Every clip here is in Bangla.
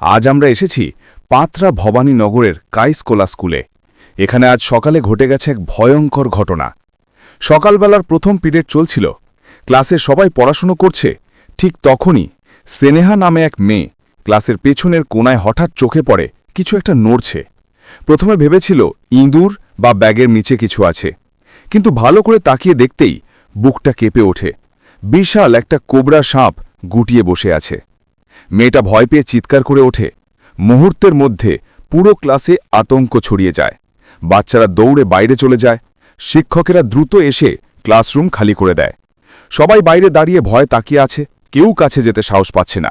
আজ আমরা এসেছি পাত্রা ভবানীনগরের কাইসকোলা স্কুলে। এখানে আজ সকালে ঘটে গেছে এক ভয়ঙ্কর ঘটনা। সকালবেলার প্রথম পিরিয়ড চলছিল। ক্লাসে সবাই পড়াশুনো করছে। ঠিক তখনই সেনেহা নামে এক মেয়ে ক্লাসের পেছনের কোনায় হঠাৎ চোখে পড়ে, কিছু একটা নড়ছে। প্রথমে ভেবেছিল ইঁদুর বা ব্যাগের নিচে কিছু আছে। কিন্তু ভালো করে তাকিয়ে দেখতেই বুকটা কেঁপে ওঠে। বিশাল একটা কোবরা সাপ গুটিয়ে বসে আছে। মেয়েটা ভয় পেয়ে চিৎকার করে ওঠে। মুহূর্তের মধ্যে পুরো ক্লাসে আতঙ্ক ছড়িয়ে যায়। বাচ্চারা দৌড়ে বাইরে চলে যায়। শিক্ষকেরা দ্রুত এসে ক্লাসরুম খালি করে দেয়। সবাই বাইরে দাঁড়িয়ে ভয় তাকিয়ে আছে। কেউ কাছে যেতে সাহস পাচ্ছে না।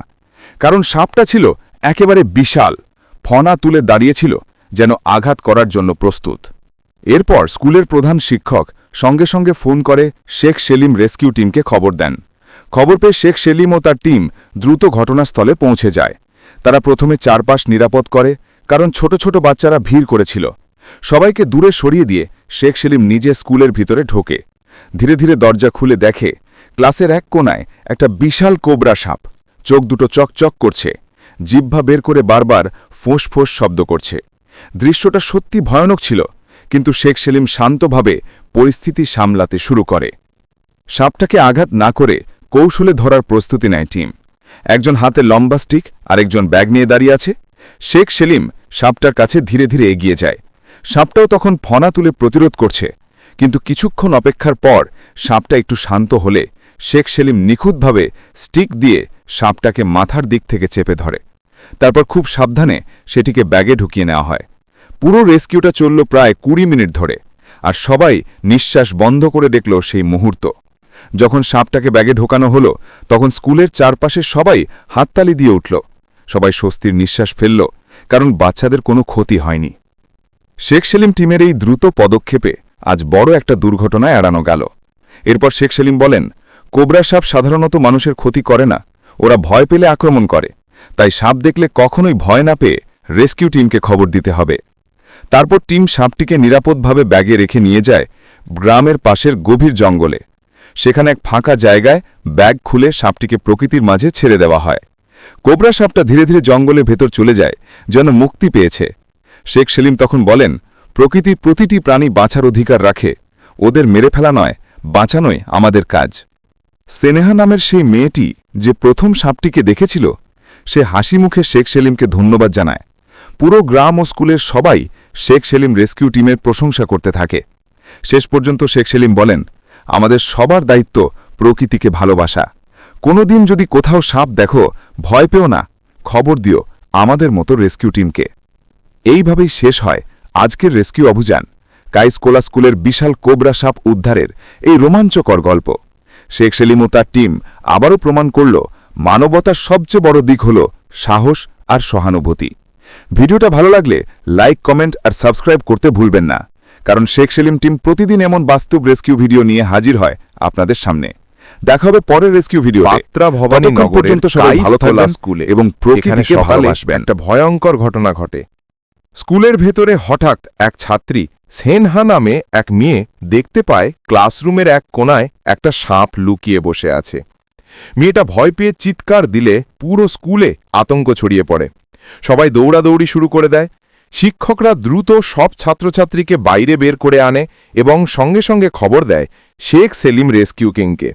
কারণ সাপটা ছিল একেবারে বিশাল। ফনা তুলে দাঁড়িয়েছিল যেন আঘাত করার জন্য প্রস্তুত। এরপর স্কুলের প্রধান শিক্ষক সঙ্গে সঙ্গে ফোন করে শেখ সেলিম রেস্কিউ টিমকে খবর দেন। খবর পেয়ে শেখ সেলিম ও তার টিম দ্রুত ঘটনাস্থলে পৌঁছে যায়। তারা প্রথমে চারপাশ নিরাপদ করে, কারণ ছোট ছোট বাচ্চারা ভিড় করেছিল। সবাইকে দূরে সরিয়ে দিয়ে শেখ সেলিম নিজে স্কুলের ভিতরে ঢোকে। ধীরে ধীরে দরজা খুলে দেখে, ক্লাসের এক কোনায় একটা বিশাল কোবরা সাপ। চোখ দুটো চকচক করছে। জিহ্বা বের করে বারবার ফোঁস ফোঁস শব্দ করছে। দৃশ্যটা সত্যি ভয়ানক ছিল, কিন্তু শেখ সেলিম শান্তভাবে পরিস্থিতি সামলাতে শুরু করে। সাপটাকে আঘাত না করে কৌশলে ধরার প্রস্তুতি নেয় টিম। একজন হাতে লম্বা স্টিক, আরেকজন ব্যাগ নিয়ে দাঁড়িয়ে আছে। শেখ সেলিম সাপটার কাছে ধীরে ধীরে এগিয়ে যায়। সাপটাও তখন ফনা তুলে প্রতিরোধ করছে। কিন্তু কিছুক্ষণ অপেক্ষার পর সাপটা একটু শান্ত হলে শেখ সেলিম নিখুঁতভাবে স্টিক দিয়ে সাপটাকে মাথার দিক থেকে চেপে ধরে। তারপর খুব সাবধানে সেটিকে ব্যাগে ঢুকিয়ে নেওয়া হয়। পুরো রেস্কিউটা চলল প্রায় কুড়ি মিনিট ধরে, আর সবাই নিঃশ্বাস বন্ধ করে দেখল সেই মুহূর্ত। যখন সাপটাকে ব্যাগে ঢোকানো হলো, তখন স্কুলের চারপাশে সবাই হাততালি দিয়ে উঠল। সবাই স্বস্তির নিঃশ্বাস ফেলল, কারণ বাচ্চাদের কোনো ক্ষতি হয়নি। শেখ সেলিম টিমের এই দ্রুত পদক্ষেপে আজ বড় একটা দুর্ঘটনায় এড়ানো গেল। এরপর শেখ সেলিম বলেন, কোবরা সাপ সাধারণত মানুষের ক্ষতি করে না, ওরা ভয় পেলে আক্রমণ করে। তাই সাপ দেখলে কখনোই ভয় না পেয়ে রেস্কিউ টিমকে খবর দিতে হবে। তারপর টিম সাপটিকে নিরাপদভাবে ব্যাগে রেখে নিয়ে যায় গ্রামের পাশের গভীর জঙ্গলে। সেখানে এক ফাঁকা জায়গায় ব্যাগ খুলে সাপটিকে প্রকৃতির মাঝে ছেড়ে দেওয়া হয়। কোবরা সাপটা ধীরে ধীরে জঙ্গলে ভেতর চলে যায়, যেন মুক্তি পেয়েছে। শেখ সেলিম তখন বলেন প্রকৃতির প্রতিটি প্রাণী বাঁচার অধিকার রাখে। ওদের মেরে ফেলা নয়, বাঁচানোই আমাদের কাজ। সেনেহা নামের সেই মেয়েটি যে প্রথম সাপটিকে দেখেছিল, সে হাসি মুখে শেখ সেলিমকে ধন্যবাদ জানায়। পুরো গ্রাম ও স্কুলের সবাই শেখ সেলিম রেস্কিউ টিমের প্রশংসা করতে থাকে। শেষ পর্যন্ত শেখ সেলিম বলেন আমাদের সবার দায়িত্ব প্রকৃতিকে ভালোবাসা। কোনো দিন যদি কোথাও সাপ দেখো, ভয় পেও না। খবর দিও আমাদের মতো রেস্কিউ টিমকে। এইভাবেই শেষ হয় আজকের রেস্কিউ অভিযান। কাইসকোলা স্কুলের বিশাল কোবরা সাপ উদ্ধারের এই রোমাঞ্চকর গল্প। শেখ সেলিম ও তার টিম আবারও প্রমাণ করল মানবতার সবচেয়ে বড় দিক হল সাহস আর সহানুভূতি। ভিডিওটা ভালো লাগলে লাইক, কমেন্ট আর সাবস্ক্রাইব করতে ভুলবেন না। কারণ শেখ সেলিম টিম প্রতিদিন এমন বাস্তব রেস্কিউ ভিডিও নিয়ে হাজির হয় আপনাদের সামনে। দেখা হবে পরের রেস্কিউ ভিডিও পাত্রা ভবানী পর্যন্ত সবাই ভালো থাকবেন স্কুলে এবং প্রকৃতিকে ভালোবাসবেন। একটা ভয়ঙ্কর ঘটনা ঘটে। স্কুলের ভেতরে হঠাৎ এক ছাত্রী সেনহা নামে এক মেয়ে দেখতে পায় ক্লাসরুমের এক কোণায় একটা সাপ লুকিয়ে বসে আছে। মেয়েটা ভয় পেয়ে চিৎকার দিলে পুরো স্কুলে আতঙ্ক ছড়িয়ে পড়ে। সবাই দৌড়াদৌড়ি শুরু করে দেয়। শিক্ষকরা দ্রুত সব ছাত্রছাত্রীকে বাইরে বের করে আনে এবং সঙ্গে সঙ্গে খবর দেয় শেখ সেলিম রেস্কিউ কিংকে।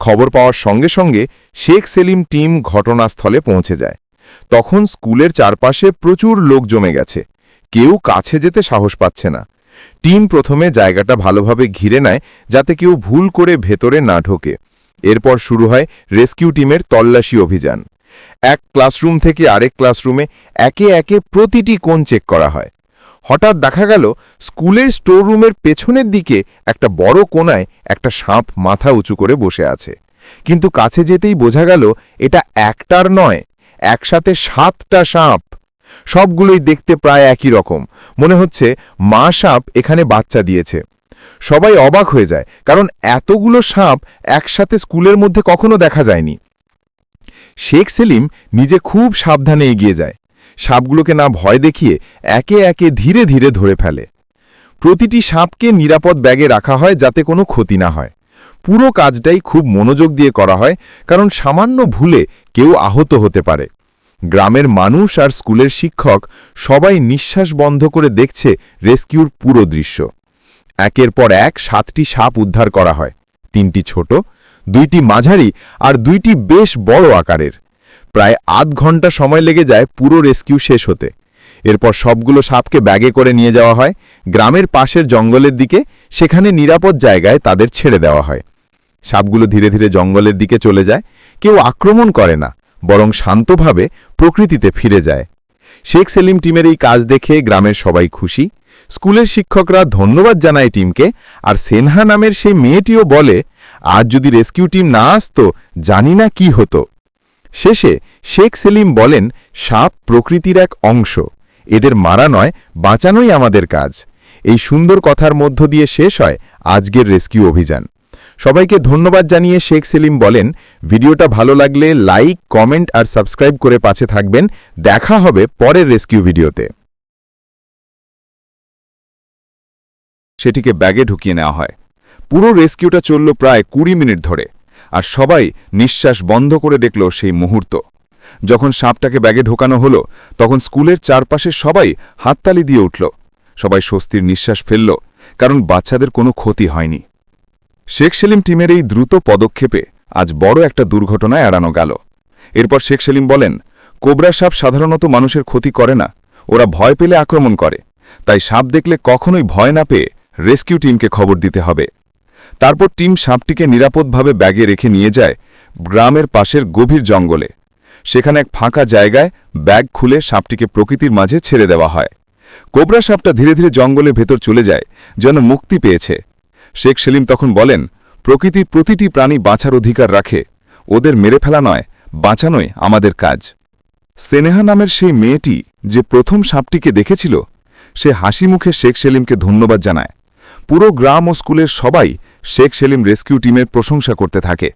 খবর পাওয়ার সঙ্গে সঙ্গে শেখ সেলিম টিম ঘটনাস্থলে পৌঁছে যায়। তখন স্কুলের চারপাশে প্রচুর লোক জমে গেছে। কেউ কাছে যেতে সাহস পাচ্ছে না। টিম প্রথমে জায়গাটা ভালোভাবে ঘিরে নেয় যাতে কেউ ভুল করে ভেতরে না ঢোকে। এরপর শুরু হয় রেস্কিউ টিমের তল্লাশি অভিযান। এক ক্লাসরুম থেকে আরেক ক্লাসরুমে একে একে প্রতিটি কোণ চেক করা হয়। হঠাৎ দেখা গেল, স্কুলের স্টোররুমের পেছনের দিকে একটা বড় কোণায় একটা সাপ মাথা উঁচু করে বসে আছে। কিন্তু কাছে যেতেই বোঝা গেল, এটা একটার নয়, একসাথে সাতটা সাপ। সবগুলোই দেখতে প্রায় একই রকম। মনে হচ্ছে মা সাপ এখানে বাচ্চা দিয়েছে। সবাই অবাক হয়ে যায়, কারণ এতগুলো সাপ একসাথে স্কুলের মধ্যে কখনো দেখা যায়নি। শেখ সেলিম নিজে খুব সাবধানে এগিয়ে যায়। সাপগুলোকে না ভয় দেখিয়ে একে একে ধীরে ধীরে ধরে ফেলে। প্রতিটি সাপকে নিরাপদ ব্যাগে রাখা হয় যাতে কোনো ক্ষতি না হয়। পুরো কাজটাই খুব মনোযোগ দিয়ে করা হয়, কারণ সামান্য ভুলে কেউ আহত হতে পারে। গ্রামের মানুষ আর স্কুলের শিক্ষক সবাই নিঃশ্বাস বন্ধ করে দেখছে রেস্কিউর পুরো দৃশ্য। একের পর এক সাতটি সাপ উদ্ধার করা হয়। তিনটি ছোট, দুইটি মাঝারি আর দুইটি বেশ বড় আকারের। প্রায় আধ ঘণ্টা সময় লেগে যায় পুরো রেস্কিউ শেষ হতে। এরপর সবগুলো সাপকে ব্যাগে করে নিয়ে যাওয়া হয়। গ্রামের পাশের জঙ্গলের দিকে, সেখানে নিরাপদ জায়গায় তাদের ছেড়ে দেওয়া হয়। সাপগুলো ধীরে ধীরে জঙ্গলের দিকে চলে যায়। কেউ আক্রমণ করে না, বরং শান্তভাবে প্রকৃতিতে ফিরে যায়। শেখ সেলিম টিমের এই কাজ দেখে গ্রামের সবাই খুশি। স্কুলের শিক্ষকরা ধন্যবাদ জানায় টিমকে, আর সেনহা নামের সেই মেয়েটিও বলে, আজ যদি রেস্কিউ টিম না আসতো, জানি না কি হতো। শেষে শেখ সেলিম বলেন, সাপ প্রকৃতির এক অংশ। এদের মারা নয়, বাঁচানোই আমাদের কাজ। এই সুন্দর কথার মধ্য দিয়ে শেষ হয় আজকের রেস্কিউ অভিযান। সবাইকে ধন্যবাদ জানিয়ে শেখ সেলিম বলেন, ভিডিওটা ভালো লাগলে লাইক, কমেন্ট আর সাবস্ক্রাইব করে পাশে থাকবেন। দেখা হবে পরের রেস্কিউ ভিডিওতে। সেটিকে ব্যাগে ঢুকিয়ে নেওয়া হয়। পুরো রেস্কিউটা চলল প্রায় কুড়ি মিনিট ধরে, আর সবাই নিঃশ্বাস বন্ধ করে দেখল সেই মুহূর্ত। যখন সাপটাকে ব্যাগে ঢোকানো হলো, তখন স্কুলের চারপাশে সবাই হাততালি দিয়ে উঠল। সবাই স্বস্তির নিঃশ্বাস ফেলল, কারণ বাচ্চাদের কোনো ক্ষতি হয়নি। শেখ সেলিম টিমের এই দ্রুত পদক্ষেপে আজ বড় একটা দুর্ঘটনা এড়ানো গেল। এরপর শেখ সেলিম বলেন, কোবরা সাপ সাধারণত মানুষের ক্ষতি করে না, ওরা ভয় পেলে আক্রমণ করে। তাই সাপ দেখলে কখনোই ভয় না পেয়ে রেস্কিউ টিমকে খবর দিতে হবে। তারপর টিম সাপটিকে নিরাপদভাবে ব্যাগে রেখে নিয়ে যায় গ্রামের পাশের গভীর জঙ্গলে। সেখানে এক ফাঁকা জায়গায় ব্যাগ খুলে সাপটিকে প্রকৃতির মাঝে ছেড়ে দেওয়া হয়। কোবরা সাপটা ধীরে ধীরে জঙ্গলের ভেতর চলে যায়, যেন মুক্তি পেয়েছে। শেখ সেলিম তখন বলেন প্রকৃতির প্রতিটি প্রাণী বাঁচার অধিকার রাখে। ওদের মেরে ফেলা নয়, বাঁচানোই আমাদের কাজ। সেনেহা নামের সেই মেয়েটি যে প্রথম সাপটিকে দেখেছিল, সে হাসি মুখে শেখ সেলিমকে ধন্যবাদ জানায়। পুরো গ্রাম ও স্কুলের সবাই শেখ সেলিম রেস্কিউ টিমের প্রশংসা করতে থাকে।